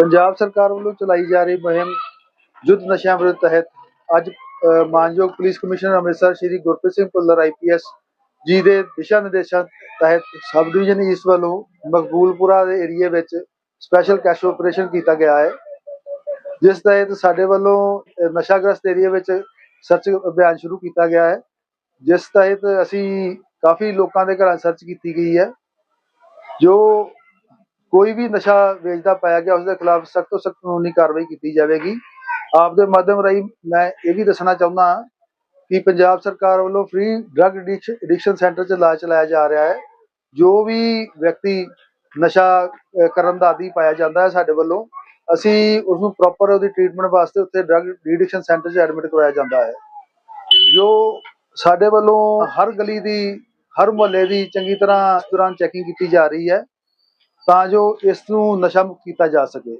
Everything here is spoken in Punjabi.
ਪੰਜਾਬ ਸਰਕਾਰ ਵੱਲੋਂ ਚਲਾਈ ਜਾ ਰਹੀ ਮੁਹਿੰਮ ਯੁੱਧ ਨਸ਼ਿਆਂ ਵਿਰੁੱਧ ਤਹਿਤ ਅੱਜ ਮਾਨਯੋਗ police commissioner Amritsar Shri Gurpreet Singh Bhullar IPS ji ਦੇ ਦਿਸ਼ਾ ਨਿਰਦੇਸ਼ਾਂ ਤਹਿਤ ਸਬ ਡਿਵੀਜ਼ਨ ਈਸਟ ਵੱਲੋਂ ਮਕਬੂਲਪੁਰਾ ਦੇ ਏਰੀਏ ਵਿੱਚ ਸਪੈਸ਼ਲ ਕੈਸ਼ ਆਪਰੇਸ਼ਨ ਕੀਤਾ ਗਿਆ ਹੈ। ਜਿਸ ਤਹਿਤ ਸਾਡੇ ਵੱਲੋਂ ਅ, ਨਸ਼ਾਗ੍ਰਸਤ ਏਰੀਏ ਵਿੱਚ ਸਰਚ ਅਭਿਆਨ ਸ਼ੁਰੂ ਕੀਤਾ ਗਿਆ ਹੈ। ਜਿਸ ਤਹਿਤ ਅਸੀਂ ਕਾਫੀ ਲੋਕਾਂ ਦੇ ਘਰਾਂ ਸਰਚ ਕੀਤੀ ਗਈ ਹੈ। ਜੋ ਕੋਈ ਵੀ ਨਸ਼ਾ ਵੇਚਦਾ ਪਾਇਆ ਗਿਆ ਉਸ ਦੇ ਖਿਲਾਫ ਸਖਤ ਤੋਂ ਸਖਤ ਕਾਨੂੰਨੀ ਕਾਰਵਾਈ ਕੀਤੀ ਜਾਵੇਗੀ। ਆਪ ਦੇ ਮਾਧਿਅਮ ਰਾਹੀਂ ਮੈਂ ਇਹ ਵੀ ਦੱਸਣਾ ਚਾਹੁੰਦਾ ਹਾਂ ਕਿ ਪੰਜਾਬ ਸਰਕਾਰ ਵੱਲੋਂ ਫ੍ਰੀ ਡਰੱਗ ਐਡਿਕਸ਼ਨ ਸੈਂਟਰ 'ਚ ਇਲਾਜ ਚਲਾਇਆ ਜਾ ਰਿਹਾ ਹੈ। ਜੋ ਵੀ ਵਿਅਕਤੀ ਨਸ਼ਾ ਕਰਨ ਦਾ ਆਦੀ ਪਾਇਆ ਜਾਂਦਾ ਹੈ ਸਾਡੇ ਵੱਲੋਂ, ਅਸੀਂ ਉਸ ਨੂੰ ਪ੍ਰੋਪਰ ਉਹਦੀ ਟ੍ਰੀਟਮੈਂਟ ਵਾਸਤੇ ਉੱਥੇ ਡਰੱਗ ਐਡਿਕਸ਼ਨ ਸੈਂਟਰ 'ਚ ਐਡਮਿਟ ਕਰਵਾਇਆ ਜਾਂਦਾ ਹੈ। ਜੋ ਸਾਡੇ ਵੱਲੋਂ ਹਰ ਗਲੀ ਦੀ, ਹਰ ਮੁਹੱਲੇ ਦੀ ਚੰਗੀ ਤਰ੍ਹਾਂ ਦੌਰਾਨ ਚੈਕਿੰਗ ਕੀਤੀ ਜਾ ਰਹੀ ਹੈ। ਤਾਂ ਜੋ ਇਸ ਨੂੰ ਨਸ਼ਾ ਮੁਕਤ ਕੀਤਾ ਜਾ ਸਕੇ।